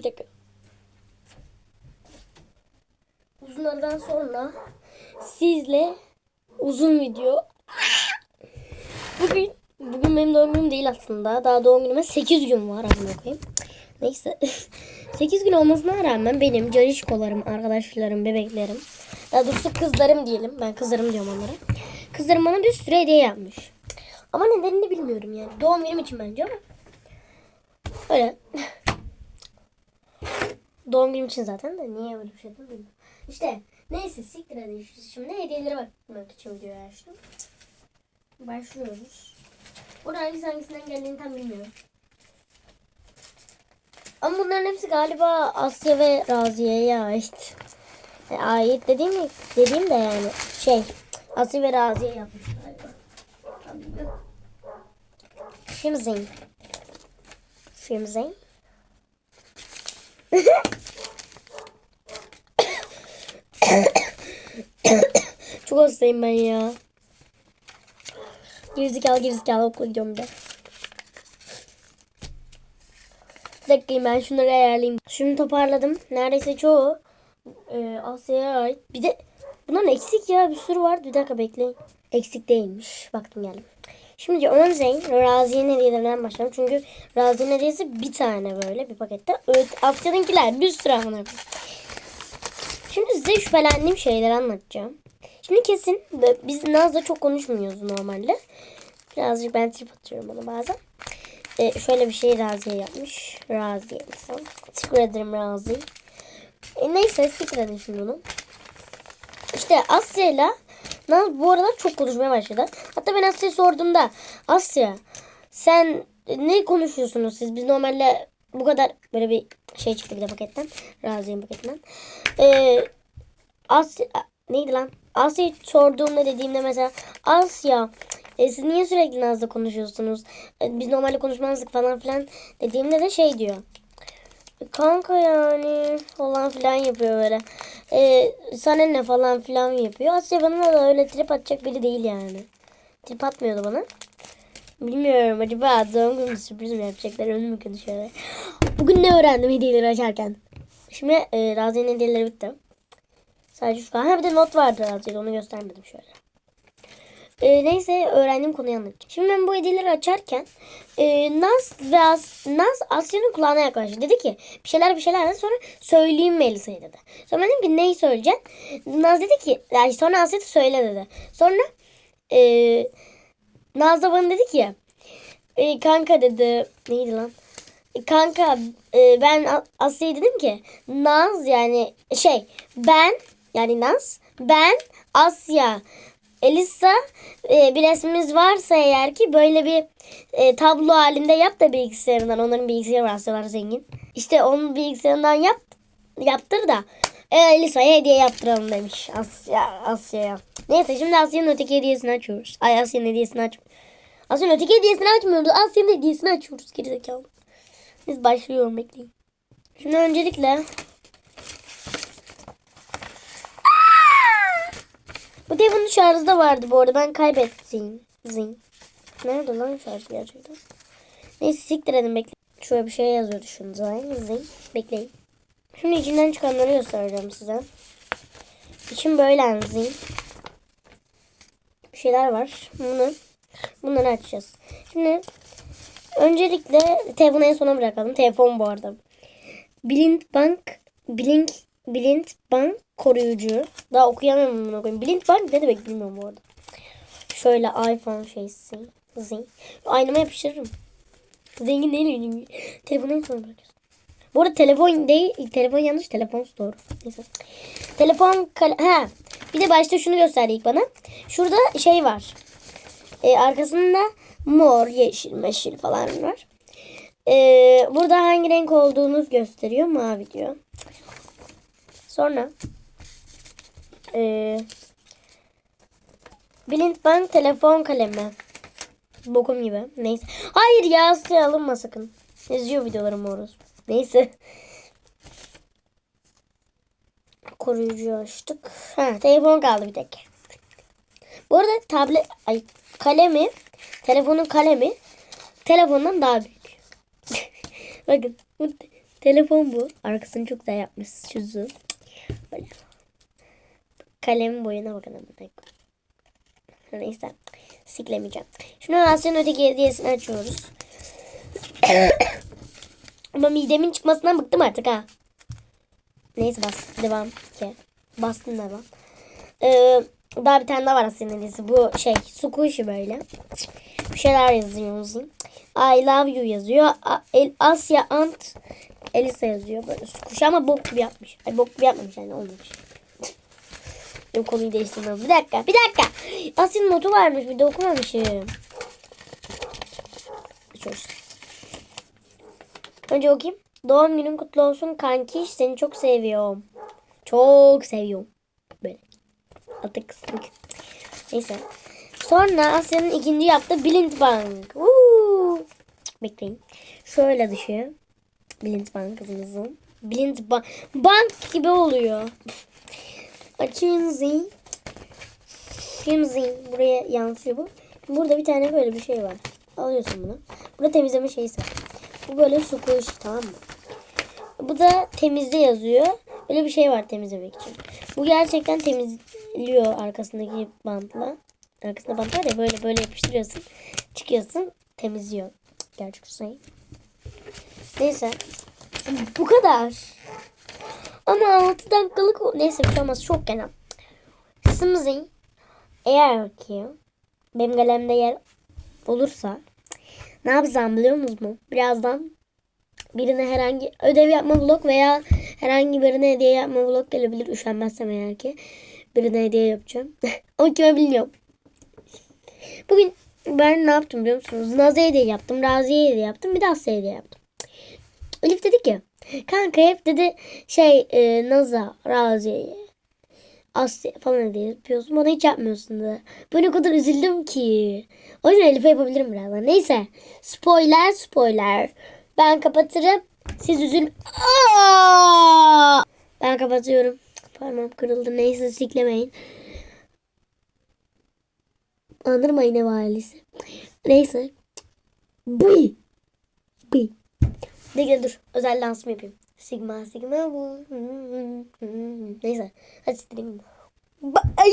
Bir dakika. Uzun aradan sonra sizle uzun video. Bugün bugün benim doğum günüm değil aslında. Daha doğum günüme 8 gün var amına koyayım. Neyse. 8 gün olmasına rağmen benim carişkolarım, arkadaşlarım, bebeklerim, daha doğrusu kızlarım diyelim. Ben kızlarım diyorum onlara. Kızlarım bana bir sürü hediye yapmış. Ama nedenini bilmiyorum yani. Doğum günüm için bence ama. Öyle. Doğum günüm için zaten de niye öyle bir şey dedim bilmiyorum. İşte neyse siktir hadi. Şimdi hediyelere bakmak için videoyu açtım. Başlıyoruz. Burada hangisi hangisinden geldiğini tam bilmiyorum. Ama bunların hepsi galiba Asya ve Raziye'ye ait. E, ait dediğim, dediğim de yani şey Asya ve Raziye yapmış galiba. Şimdi Şimdi Çok hastayım ben ya. Gerizekalı gerizekalı okula gidiyorum de. Bir dakika ben şunları ayarlayayım. Şunu toparladım. Neredeyse çoğu e, Asya'ya ait. Bir de bunların eksik ya bir sürü var. Bir dakika bekleyin. Eksik değilmiş. Baktım geldim. Şimdi önce Raziye'nin hediyelerinden başlayalım. Çünkü Raziye'nin hediyesi bir tane böyle bir pakette. Evet, Asya'nınkiler bir sürü amına. Şimdi size şüphelendiğim şeyleri anlatacağım. Şimdi kesin biz Naz'la çok konuşmuyoruz normalde. Birazcık ben trip atıyorum ona bazen. Ee, şöyle bir şey Raziye yapmış. Raziye insan. Teşekkür ederim Razi. E, neyse siktir şimdi bunu. İşte Asya'yla Naz bu arada çok konuşmaya başladı. Hatta ben Asya'ya sorduğumda Asya sen ne konuşuyorsunuz siz? Biz normalde bu kadar böyle bir şey çıktı bir de paketten. Raziye'nin paketinden. Ee, Asya neydi lan? Asya'yı sorduğumda dediğimde mesela Asya e, siz niye sürekli Naz'la konuşuyorsunuz? E, biz normalde konuşmazdık falan filan dediğimde de şey diyor. Kanka yani falan filan yapıyor böyle. E, sana ne falan filan yapıyor. Asya bana da öyle trip atacak biri değil yani. Trip atmıyordu bana. Bilmiyorum acaba doğum günü sürpriz mi yapacaklar önü mü konuşuyorlar. Bugün ne öğrendim hediyeleri açarken. Şimdi e, Razi'nin hediyeleri bitti. Sadece şu an. Ha bir de not vardı Razi'de onu göstermedim şöyle. E, neyse öğrendiğim konuyu anlatacağım. Şimdi ben bu hediyeleri açarken e, Naz ve As, Naz Asya'nın kulağına yaklaştı. Dedi ki bir şeyler bir şeyler. Sonra söyleyeyim Melisa'ya dedi. Sonra dedim ki neyi söyleyeceksin? Naz dedi ki yani sonra Asya da söyle dedi. Sonra e, Naz da bana dedi ki e, kanka dedi neydi lan? E, kanka e, ben Asya'ya dedim ki Naz yani şey ben yani Naz ben Asya Elisa e, bir resmimiz varsa eğer ki böyle bir e, tablo halinde yap da bilgisayarından. Onların bilgisayarı var Asya var zengin. İşte onun bilgisayarından yap yaptır da e, Elisa'ya hediye yaptıralım demiş Asya Asya'ya. Neyse şimdi Asya'nın öteki hediyesini açıyoruz. Ay Asya'nın hediyesini aç. Asya'nın öteki hediyesini açmıyoruz. Asya'nın hediyesini açıyoruz gerizekalı. Biz başlıyorum bekleyin. Şimdi öncelikle Bu telefonun şarjda vardı bu arada. Ben kaybettim. Zing. Nerede lan şarj gerçekten? Neyse siktir edin bekle. Şöyle bir şey yazıyordu şunu. Zing. Zing. Bekleyin. Şimdi içinden çıkanları göstereceğim size. İçim böyle zing. Bir şeyler var. Bunu bunları açacağız. Şimdi öncelikle telefonu en sona bırakalım. Telefon bu arada. Blind Bank Blink Blind Bank koruyucu. Daha okuyamıyorum bunu koyayım. Blind Bank ne demek bilmiyorum bu arada. Şöyle iPhone şeysi. Zing. Aynama yapıştırırım. Zengin değil miyim? Telefonu en sona bırakıyorsun. Bu arada telefon değil. Telefon yanlış. Telefon doğru. Neyse. Telefon kale... Ha. Bir de başta şunu gösterdi ilk bana. Şurada şey var. Ee, arkasında mor, yeşil, meşil falan var. Ee, burada hangi renk olduğunuz gösteriyor. Mavi diyor. Sonra ee, Blind Bank telefon kalemi. Bokum gibi. Neyse. Hayır ya alınma sakın. İzliyor videolarımı orası. Neyse. Koruyucu açtık. Ha, telefon kaldı bir tek. Bu arada tablet ay kalemi telefonun kalemi telefondan daha büyük. Bakın Telefon bu. Arkasını çok güzel yapmış. Şuzu. Böyle. Kalemin boyuna bakın. Neyse. Siklemeyeceğim. Şimdi Asya'nın öteki hediyesini açıyoruz. ama midemin çıkmasından bıktım artık ha. Neyse bas. Devam ki. Bastım devam. Ee, daha bir tane daha var hediyesi. Bu şey. Squishy böyle. Bir şeyler yazıyor uzun. I love you yazıyor. El, Asya Ant Elisa yazıyor. Böyle kuş ama bok gibi yapmış. Ay bok gibi yapmamış yani olmamış. Benim konuyu değiştirmem. Bir dakika. Bir dakika. Asya'nın notu varmış. Bir de okumamışım. Açıyoruz. Önce okuyayım. Doğum günün kutlu olsun kanki. Seni çok seviyorum. Çok seviyorum. Böyle. Altı kısmık. Neyse. Sonra Asya'nın ikinci yaptığı Blind Bank. Uuu. Bekleyin. Şöyle dışı. Blind Bank kızımızın. Blind Bank. Bank gibi oluyor. Açıyoruz. Şimdi buraya yansıyor bu. Burada bir tane böyle bir şey var. Alıyorsun bunu. Burada temizleme şeysi. Bu böyle su koyuş tamam mı? Bu da temizle yazıyor. Böyle bir şey var temizlemek için. Bu gerçekten temizliyor arkasındaki bantla. Arkasında bant var ya böyle böyle yapıştırıyorsun. Çıkıyorsun temizliyor. Gerçek şey. Neyse. Bu kadar. Ama 6 dakikalık neyse bir şey olmaz çok genel. Sımızı eğer ki benim kalemde yer olursa ne yapacağım biliyor musunuz? Birazdan birine herhangi ödev yapma vlog veya herhangi birine hediye yapma vlog gelebilir. Üşenmezsem eğer ki birine hediye yapacağım. Ama kime bilmiyorum. Bugün ben ne yaptım biliyor musunuz? Naz'a hediye yaptım. Razi'ye hediye yaptım. Bir de Asya'ya hediye yaptım. Elif dedi ki kanka hep dedi şey e, Naz'a, Razi'ye, Asya falan hediye yapıyorsun. Bana hiç yapmıyorsun dedi. Ben o kadar üzüldüm ki. O yüzden Elif'e yapabilirim birazdan. Neyse. Spoiler spoiler. Ben kapatırım. Siz üzül... Aa! Ben kapatıyorum. Parmağım kırıldı. Neyse siklemeyin. Andırmayın ev ailesi. Neyse. Bıy. Bıy. Bekle dur. Özel dansımı yapayım. Sigma sigma bu. Neyse. Hadi siktireyim. Ay.